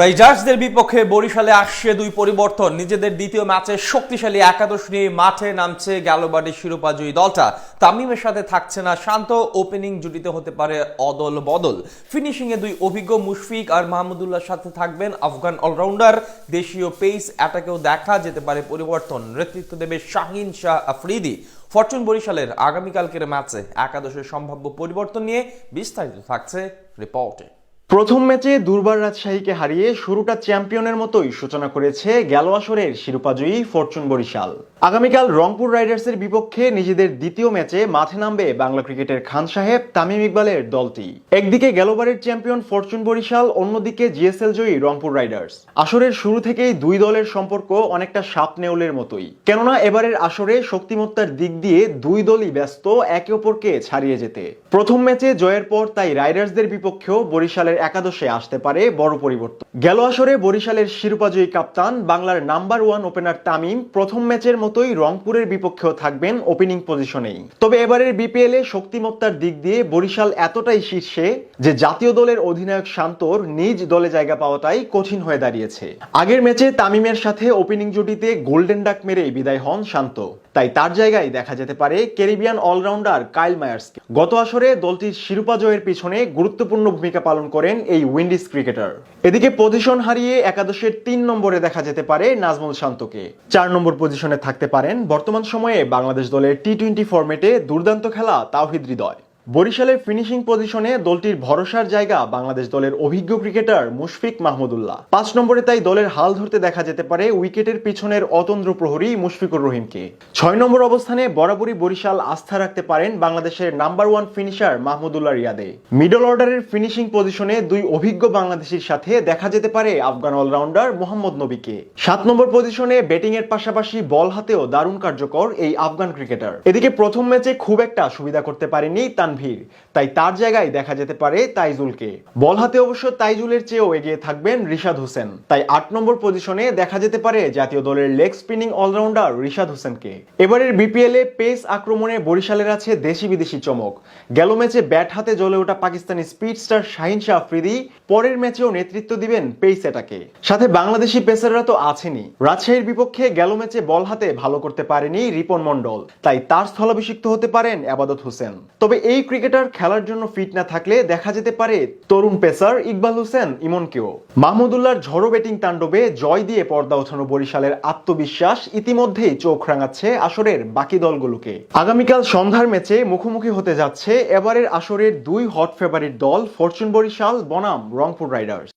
রাইজার্সদের বিপক্ষে বরিশালে আসছে দুই পরিবর্তন। নিজেদের দ্বিতীয় ম্যাচে শক্তিশালী একাদশ নিয়ে মাঠে নামছে গ্যালোবার্ডের শিরোপাজয়ী দলটা। তামিমের সাথে থাকছে না শান্ত, ওপেনিং জুটিতে হতে পারে অদল বদল। ফিনিশিং এ দুই অভিজ্ঞ মুশফিক আর মাহমুদুল্লাহর সাথে থাকবেন আফগান অলরাউন্ডার। দেশীয় পেস অ্যাটাকেও দেখা যেতে পারে পরিবর্তন। নেতৃত্ব দেবে শাহিন শাহ আফ্রিদি। ফরচুন বরিশালের আগামীকালকের ম্যাচে একাদশের সম্ভাব্য পরিবর্তন নিয়ে বিস্তারিত থাকছে রিপোর্টে। প্রথম ম্যাচে দুর্বার রাজশাহীকে হারিয়ে শুরুটা চ্যাম্পিয়নের মতোই সূচনা করেছে গেল আসরের শিরোপাজয়ী ফরচুন বরিশাল। আগামীকাল রংপুর রাইডার্সের বিপক্ষে নিজেদের দ্বিতীয় ম্যাচে মাঠে নামবে বাংলা ক্রিকেটের খান সাহেব, তামিম ইকবালের দলটি। একদিকে গেলবারের চ্যাম্পিয়ন ফরচুন বরিশাল, অন্যদিকে জিএসএল জয়ী রংপুর রাইডার্স। আসরের শুরু থেকেই দুই দলের সম্পর্ক অনেকটা সাপ নেউলের মতোই। কেননা এবারের আসরে শক্তিমত্তার দিক দিয়ে দুই দলই ব্যস্ত একে অপরকে ছাড়িয়ে যেতে। প্রথম ম্যাচে জয়ের পর তাই রাইডার্সদের বিপক্ষেও বরিশালের একাদশে আসতে পারে বড় পরিবর্তন। গেল আসরে বরিশালের শিরোপাজয়ী কাপ্তান বাংলার নাম্বার ওয়ান ওপেনার তামিম, প্রথম ম্যাচের মতোই রংপুরের বিপক্ষেও থাকবেন ওপেনিং পজিশনেই তবে এবারের বিপিএল এ শক্তিমত্তার দিক দিয়ে বরিশাল এতটাই শীর্ষে যে জাতীয় দলের অধিনায়ক শান্তর নিজ দলে জায়গা পাওয়াটাই কঠিন হয়ে দাঁড়িয়েছে। আগের ম্যাচে তামিমের সাথে ওপেনিং জুটিতে গোল্ডেন ডাক মেরেই বিদায় হন শান্ত। তাই তার জায়গায় দেখা যেতে পারে ক্যারিবিয়ান অলরাউন্ডার কাইল মায়ার্সকে। গত আসরে দলটির শিরোপা জয়ের পিছনে গুরুত্বপূর্ণ ভূমিকা পালন করেন এই উইন্ডিজ ক্রিকেটার। এদিকে পজিশন হারিয়ে একাদশের তিন নম্বরে দেখা যেতে পারে নাজমুল শান্তকে। চার নম্বর পজিশনে থাকতে পারেন বর্তমান সময়ে বাংলাদেশ দলের টি টোয়েন্টি ফর্মেটে দুর্দান্ত খেলা তাওহিদ হৃদয়। বরিশালের ফিনিশিং পজিশনে দলটির ভরসার জায়গা বাংলাদেশ দলের অভিজ্ঞ ক্রিকেটার মুশফিক মাহমুদুল্লাহ। পাঁচ নম্বরে তাই দলের হাল ধরতে দেখা যেতে পারে উইকেটের পিছনের অতন্দ্র প্রহরী মুশফিকুর রহিমকে। ছয় নম্বর অবস্থানে বরাবরই বরিশাল আস্থা রাখতে পারেন বাংলাদেশের নাম্বার ওয়ান ফিনিশার মাহমুদুল্লাহ রিয়াদে। মিডল অর্ডারের ফিনিশিং পজিশনে দুই অভিজ্ঞ বাংলাদেশির সাথে দেখা যেতে পারে আফগান অলরাউন্ডার মোহাম্মদ নবীকে। সাত নম্বর পজিশনে ব্যাটিং এর পাশাপাশি বল হাতেও দারুণ কার্যকর এই আফগান ক্রিকেটার এদিকে প্রথম ম্যাচে খুব একটা সুবিধা করতে পারেনি তানভীর তাই তার জায়গায় দেখা যেতে পারে তাইজুলকে। বল হাতে অবশ্য তাইজুলের চেয়েও এগিয়ে থাকবেন রিশাদ হোসেন। তাই আট নম্বর পজিশনে দেখা যেতে পারে জাতীয় দলের লেগ স্পিনিং অলরাউন্ডার রিশাদ হোসেনকে। এবারের বিপিএল এ পেস আক্রমণে বরিশালের আছে দেশি বিদেশি চমক। গেল ম্যাচে ব্যাট হাতে জ্বলে ওঠা পাকিস্তানি স্পিড স্টার শাহিন শাহ আফ্রিদি পরের ম্যাচেও নেতৃত্ব দিবেন পেস এটাকে। সাথে বাংলাদেশি পেসাররা তো আছেনই। রাজশাহীর বিপক্ষে গেল ম্যাচে বল হাতে ভালো করতে পারেনি রিপন মন্ডল তাই তার স্থলাভিষিক্ত হতে পারেন আবাদত হোসেন। তবে এই ক্রিকেটার খেলার জন্য ফিট না থাকলে দেখা যেতে পারে তরুণ পেসার ইকবাল হোসেন, ইমনকেও। মাহমুদুল্লাহর ঝড়ো ব্যাটিং তাণ্ডবে জয় দিয়ে পর্দা ওঠানো বরিশালের আত্মবিশ্বাস ইতিমধ্যেই চোখ রাঙাচ্ছে আসরের বাকি দলগুলোকে। আগামীকাল সন্ধ্যার ম্যাচে মুখোমুখি হতে যাচ্ছে এবারের আসরের দুই হট ফেভারিট দল ফরচুন বরিশাল, বনাম, রংপুর রাইডার্স।